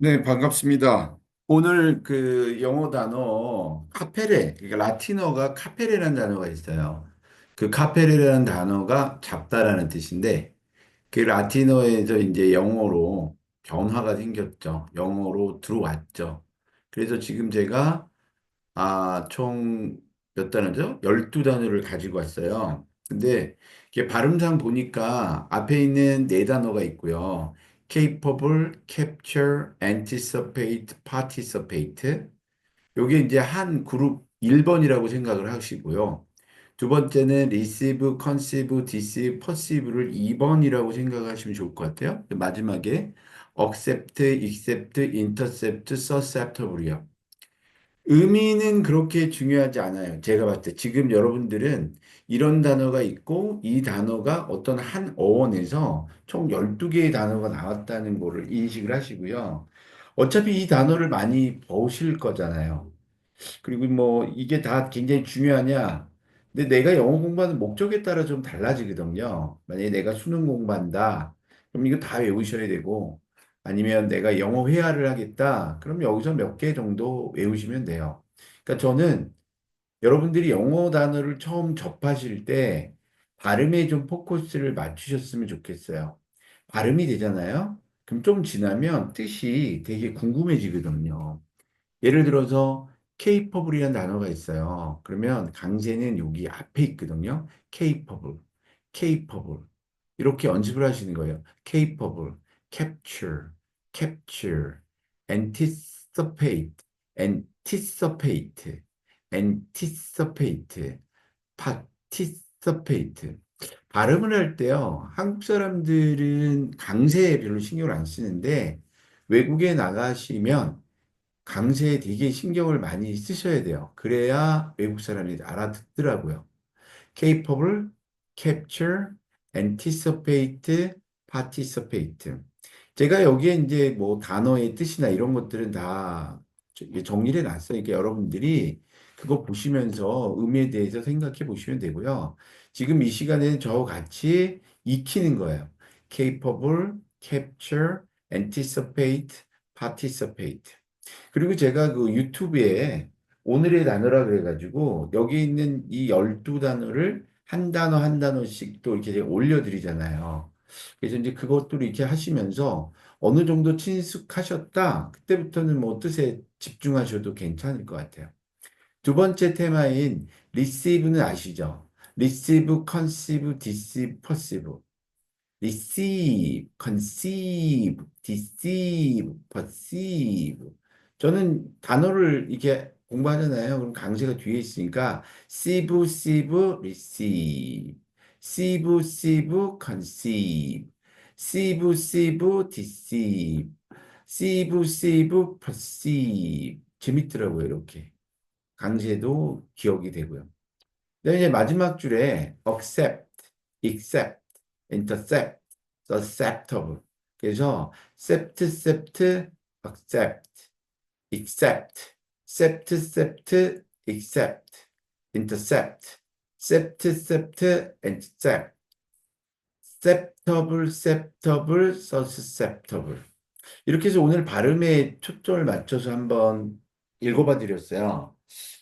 네, 반갑습니다. 오늘 그 영어 단어 카페레, 그러니까 라틴어가 카페레라는 단어가 있어요. 그 카페레라는 단어가 잡다라는 뜻인데 그 라틴어에서 이제 영어로 변화가 생겼죠. 영어로 들어왔죠. 그래서 지금 제가 아, 총 몇 단어죠? 12단어를 가지고 왔어요. 근데 이게 발음상 보니까 앞에 있는 네 단어가 있고요. Capable, capture, anticipate, participate. 요게 이제 한 그룹 1번이라고 생각을 하시고요. 두 번째는 receive, conceive, deceive, perceive를 2번이라고 생각하시면 좋을 것 같아요. 마지막에 accept, accept, intercept, susceptible이요. 의미는 그렇게 중요하지 않아요. 제가 봤을 때 지금 여러분들은 이런 단어가 있고 이 단어가 어떤 한 어원에서 총 12개의 단어가 나왔다는 거를 인식을 하시고요. 어차피 이 단어를 많이 보실 거잖아요. 그리고 뭐 이게 다 굉장히 중요하냐? 근데 내가 영어 공부하는 목적에 따라 좀 달라지거든요. 만약에 내가 수능 공부한다. 그럼 이거 다 외우셔야 되고 아니면 내가 영어 회화를 하겠다. 그럼 여기서 몇 개 정도 외우시면 돼요. 그러니까 저는 여러분들이 영어 단어를 처음 접하실 때 발음에 좀 포커스를 맞추셨으면 좋겠어요. 발음이 되잖아요. 그럼 좀 지나면 뜻이 되게 궁금해지거든요. 예를 들어서 capable이라는 단어가 있어요. 그러면 강세는 여기 앞에 있거든요. capable, capable 이렇게 연습을 하시는 거예요. capable, capture, capture, anticipate, anticipate, anticipate, participate. 발음을 할 때요. 한국 사람들은 강세에 별로 신경을 안 쓰는데 외국에 나가시면 강세에 되게 신경을 많이 쓰셔야 돼요. 그래야 외국 사람이 알아듣더라고요. capable, capture, anticipate, participate. 제가 여기에 이제 뭐 단어의 뜻이나 이런 것들은 다 정리를 해놨어요. 그러니까 여러분들이 그거 보시면서 의미에 대해서 생각해 보시면 되고요. 지금 이 시간에는 저와 같이 익히는 거예요. capable, capture, anticipate, participate. 그리고 제가 그 유튜브에 오늘의 단어라 그래가지고 여기 있는 이 12단어를 한 단어 한 단어씩 또 이렇게 올려드리잖아요. 그래서 이제 그것들을 이렇게 하시면서 어느 정도 친숙하셨다. 그때부터는 뭐 뜻에 집중하셔도 괜찮을 것 같아요. 두 번째 테마인 receive는 아시죠? receive, conceive, deceive, perceive. receive, conceive. 저는 단어를 이렇게 공부하잖아요. 그럼 강세가 뒤에 있으니까 sieve, sieve, sieve, sieve, conceive, sieve, deceive, sieve, perceive. 재밌더라고요, 이렇게. 강세도 기억이 되고요. 그다음에 이제 마지막 줄에 accept, accept, intercept, susceptible. 그래서 sept, sept, accept, accept, sept, sept, accept, intercept, sept, sept, intercept, susceptible, susceptible, susceptible. 이렇게 해서 오늘 발음에 초점을 맞춰서 한번 읽어봐 드렸어요.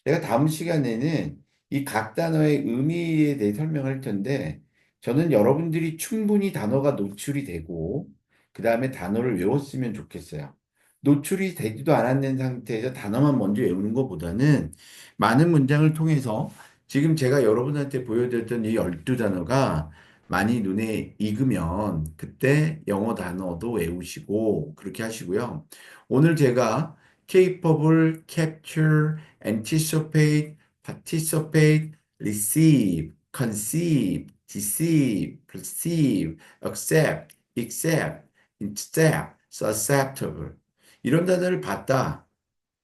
내가 다음 시간에는 이 각 단어의 의미에 대해 설명할 텐데, 저는 여러분들이 충분히 단어가 노출이 되고, 그 다음에 단어를 외웠으면 좋겠어요. 노출이 되지도 않았는 상태에서 단어만 먼저 외우는 것보다는 많은 문장을 통해서 지금 제가 여러분한테 보여드렸던 이 12단어가 많이 눈에 익으면 그때 영어 단어도 외우시고 그렇게 하시고요. 오늘 제가 capable, capture, anticipate, participate, receive, conceive, deceive, perceive, accept, accept, intercept, susceptible 이런 단어를 봤다.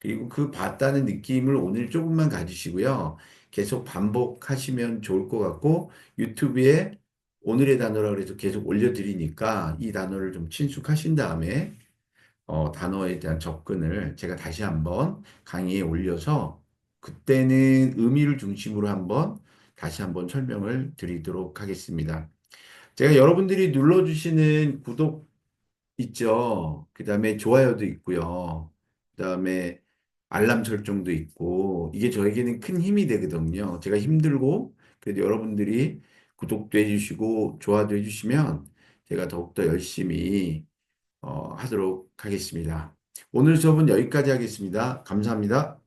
그리고 그 봤다는 느낌을 오늘 조금만 가지시고요. 계속 반복하시면 좋을 것 같고 유튜브에 오늘의 단어라 그래서 계속 올려드리니까 이 단어를 좀 친숙하신 다음에 어, 단어에 대한 접근을 제가 다시 한번 강의에 올려서 그때는 의미를 중심으로 한번 다시 한번 설명을 드리도록 하겠습니다. 제가 여러분들이 눌러주시는 구독 있죠. 그 다음에 좋아요도 있고요. 그 다음에 알람 설정도 있고 이게 저에게는 큰 힘이 되거든요. 제가 힘들고 그래도 여러분들이 구독도 해주시고 좋아도 해주시면 제가 더욱더 열심히 어, 하도록 하겠습니다. 오늘 수업은 여기까지 하겠습니다. 감사합니다.